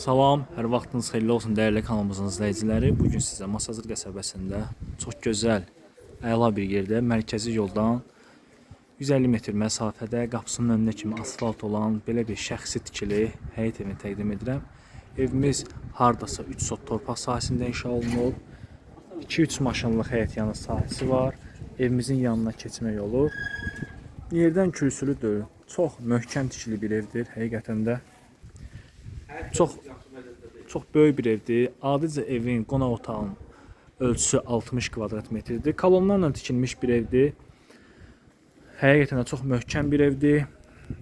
Salam, hər vaxtınız xeyirli olsun dəyərli kanalımızın izləyiciləri. Bu gün sizə Masazır qəsəbəsində çox gözəl, əla bir yerdə mərkəzi yoldan 150 metr məsafədə qapısının önünə kimi asfalt olan belə bir şəxsi tikili həyət evini təqdim edirəm. Evimiz hardasa 3 sot torpaq sahəsində inşa olunub. 2-3 maşınlıq həyət yanı sahəsi var. Evimizin yanına keçmə yolu yerdən kürsülüdür. Çox möhkəm tikili bir evdir həqiqətən də. Çox çox böyük bir evdir. Adicə evin qonaq otağının ölçüsü 60 kvadrat metrdir. Kolonlarla tikilmiş bir evdir. Həqiqətən də çox möhkəm bir evdir.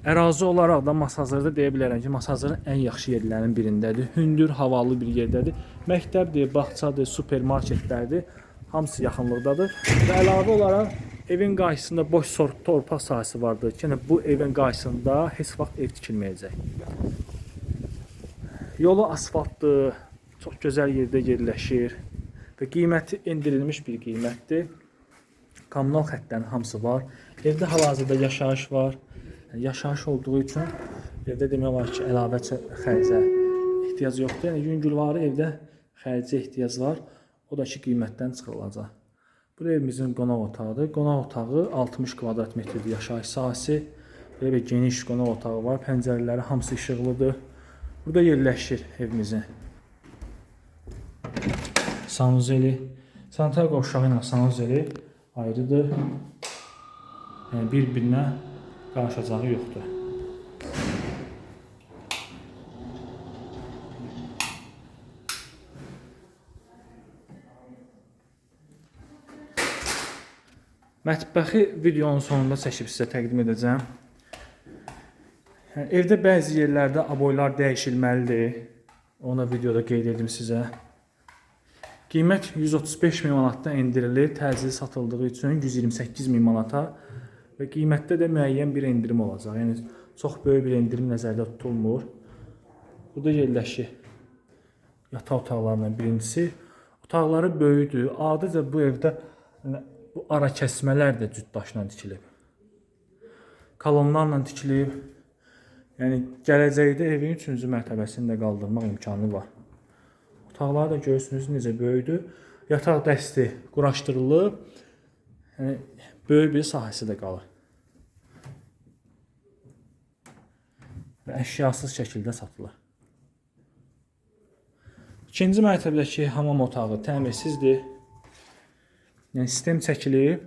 Ərazi olaraq da Masazırda deyə bilərəm ki, Masazırın ən yaxşı yerlərinin birindədir. Hündür, havalı bir yerdədir. Məktəbdir, bağçadır, supermarketlərdir. Hamısı yaxınlıqdadır. Və əlavə olaraq evin qarşısında boş torpaq sahəsi vardır. Yəni bu evin qarşısında heç vaxt ev tikilməyəcək. Yolu asfaltdır, çox gözəl yerdə yerləşir və qiyməti endirilmiş bir qiymətdir. Kommunal xəttlərin hamısı var. Evdə hal-hazırda yaşayış var. Yəni yaşayış olduğu üçün evdə demək olar ki, əlavə xərcə ehtiyac yoxdur. Yəni yüngülvarı evdə xərcə ehtiyac var. O da ki, qiymətdən çıxılacaq. Bu evimizin qonaq otağıdır. Qonaq otağı 60 kvadrat metrdir yaşayış sahəsi. Belə bir geniş qonaq otağı var. Pəncərələri hamısı işıqlıdır. Burada yerləşir evimizin. Sanuzeli. Sanitar qovşağı ilə sanuzeli ayrıdır. Yəni bir-birinə qarışacağı yoxdur. Mətbəxi videonun sonunda çəkib sizə təqdim edəcəm. Evdə bəzi yerlərdə aboylar dəyişilməlidir. Onu da videoda qeyd edim sizə. Qiymət 135 min manatdan endirilir, təcili satıldığı üçün 128 min manata və qiymətdə də müəyyən bir endirim olacaq. Yəni çox böyük bir endirim nəzərdə tutulmur. Burada yerləşir yataq otaqlarından birincisi. Otaqları böyükdür. Adicə bu evdə yəni, bu ara kəsmələr də cüt daşla tikilib. Kolonlarla tikilib. Yəni gələcəkdə evin 3-cü mərtəbəsini də qaldırmaq imkanı var. Otaqları da görürsünüz necə böyükdür. Yataq dəsti quraşdırılıb. Yəni böyük bir sahəsi də qalır. Və əşyasız şəkildə satılır. İkinci mərtəbədəki hamam otağı təmirsizdir. Yəni sistem çəkilib.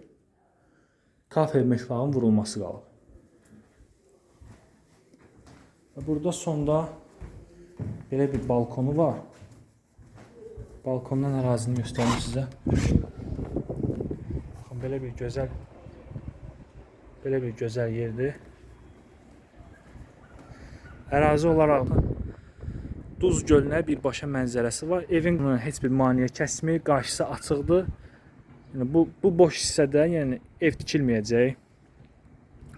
Kafe mətbəxin vurulması qalıb. Və burada sonda belə bir balkonu var. Balkondan ərazini göstərim sizə. Baxın belə bir gözəl belə bir gözəl yerdir. Ərazi olaraq da Duz gölünə birbaşa mənzərəsi var. Evin heç bir maneə kəsmir, qarşısı açıqdır. Yəni bu bu boş hissədə yəni ev tikilməyəcək.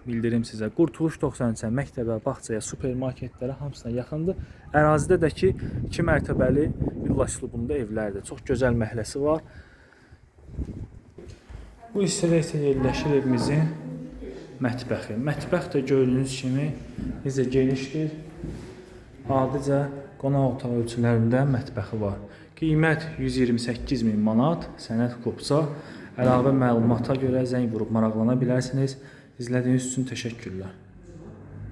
Bildirim sizə. Qurtuluş 93-ə, məktəbə, bağçaya, supermarketlərə hamısına yaxındır. Ərazidə də ki 2 mərtəbəli villa üslubunda evlərdir. Çox gözəl məhəlləsi var. Bu hissədə isə yerləşir evimizin mətbəxi. Mətbəx də gördüyünüz kimi necə genişdir. Adicə qonaq otağı ölçülərində mətbəxi var. Qiymət 128 min manat, sənəd kopsa. Əlavə məlumata görə zəng vurub maraqlana bilərsiniz. İzlədiyiniz üçün təşəkkürlər.